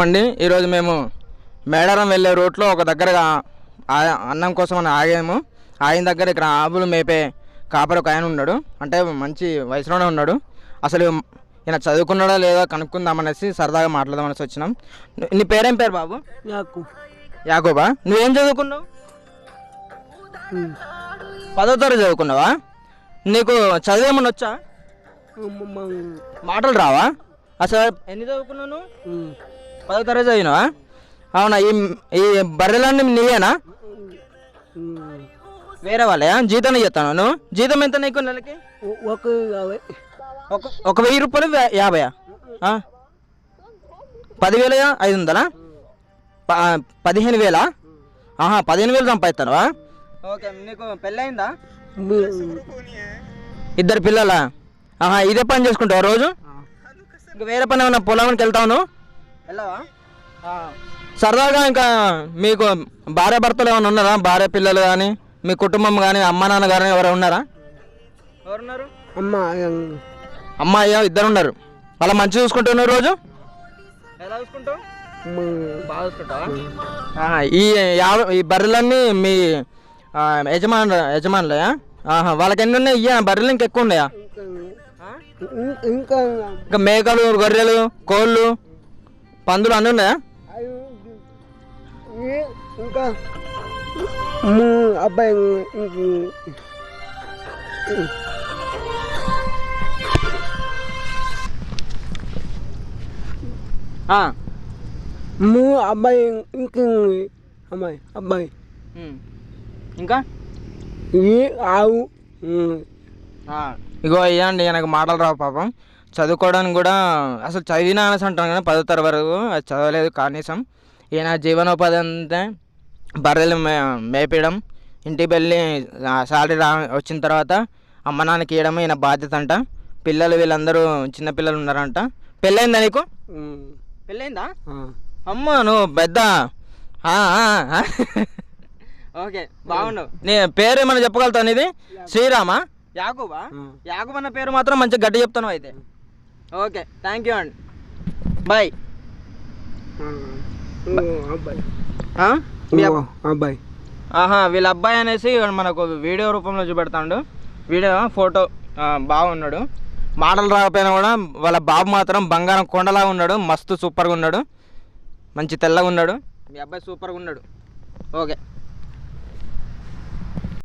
అండి ఈరోజు మేము మేడారం వెళ్ళే రూట్లో ఒక దగ్గర ఆ- అన్నం కోసం అని ఆగాము. ఆగిన దగ్గర ఇక్కడ ఆవులు మేపే కాపరి ఒక ఆయన ఉన్నాడు. అంటే మంచి వయసులోనే ఉన్నాడు. అసలు ఈయన చదువుకున్నాడా లేదా కనుక్కుందామనేసి సరదాగా మాట్లాడదామనేసి వచ్చినాం. నీ- పేరేం పేరు బాబు? యాకోబా. నువ్వేం చదువుకున్నావు? పదో తరగతి చదువుకున్నావా? నీకు చదువు ఏమన్నా వచ్చా? మాటలు రావా? అసలు ఎన్ని చదువుకున్నావు నువ్వు? పదో తరగతి చదివినావా? అవునా ఈ ఈ బర్రెలన్నీ నీవేనా వేరే వాళ్ళయా? జీతం చెప్తాను నువ్వు? జీతం ఎంత నీకు నెలకి? ఒక యాభై. ఒక ఒక వెయ్యి రూపాయలు ఆ? పదివేల ఐదు వందలా? పదిహేను వేలా? ఆహా పదిహేను వేలు సంపాదిస్తానువా? ఓకే నీకు పెళ్ళయిందా? ఇద్దరు పిల్లలా? ఆహా ఇదే పని చేసుకుంటావా రోజు? ఇంకా వేరే పని ఏమన్నా పొలానికి వెళ్తావు వెళ్ళవా? సరదాగా ఇంకా మీకు భార్య భర్తలు ఏమైనా ఉన్నారా? భార్య పిల్లలు కానీ మీ కుటుంబం కానీ అమ్మ నాన్న కానీ ఎవరు ఉన్నారా? ఎవరున్నారు? అమ్మ అమ్మ అయ్యా ఇద్దరు ఉన్నారు. అలా మంచి చూసుకుంటున్నారు రోజు? ఎలా చూసుకుంటావు? బాగా చూసుకుంటావా? ఈ యాభై ఈ బర్రెలన్నీ మీ యజమాను యజమానులయా? ఆహా వాళ్ళకి ఎన్ని ఉన్నాయి? ఇయ్యా బర్రెలు ఇంకా ఎక్కువ ఉన్నాయా? ఇంకా ఇంకా మేకలు గొర్రెలు కోళ్ళు? పందులు అన్నీ ఉన్నాయా? ఇంకా మా అబ్బాయి. మా అబ్బాయి ఇంకా అమ్మాయి అబ్బాయి. ఇంకా? ఈ ఆవు ఇగో ఇవ్వండి నాకు మాటలు రావు పాపం. చదువుకోవడానికి కూడా అసలు చదివినా అనేసి అంటాను కానీ పదో తరగతి వరకు అది చదవలేదు కనీసం. ఈయన జీవనోపాధి అంతే బర్రెలు మే మేపేయడం ఇంటికి వెళ్ళి సాలరీ రా వచ్చిన తర్వాత అమ్మ నాన్నకి ఇవ్వడం ఈయన బాధ్యత అంట. పిల్లలు వీళ్ళందరూ చిన్న పిల్లలు ఉన్నారంట. పెళ్ళైందా నీకు? పెళ్ళైందా? అమ్మ నువ్వు పెద్ద. ఓకే బాగున్నావు నీ పేరు ఏమైనా చెప్పగలుగుతావు నీది? శ్రీరామా? యాకూబా? యాకూబ్ అన్న పేరు మాత్రం మంచిగా గట్టి చెప్తాను అయితే. ఓకే థ్యాంక్ యూ అండి. బాయ్ అబ్బాయి. ఆహా వీళ్ళ అబ్బాయి అనేసి మనకు వీడియో రూపంలో చూపెడతాడు. వీడియో ఫోటో బాగున్నాడు మాటలు రాకపోయినా కూడా వాళ్ళ బాబు మాత్రం బంగారం కొండలా ఉన్నాడు. మస్తు సూపర్గా ఉన్నాడు. మంచి తెల్లగా ఉన్నాడు. మీ అబ్బాయి సూపర్గా ఉన్నాడు. ఓకే.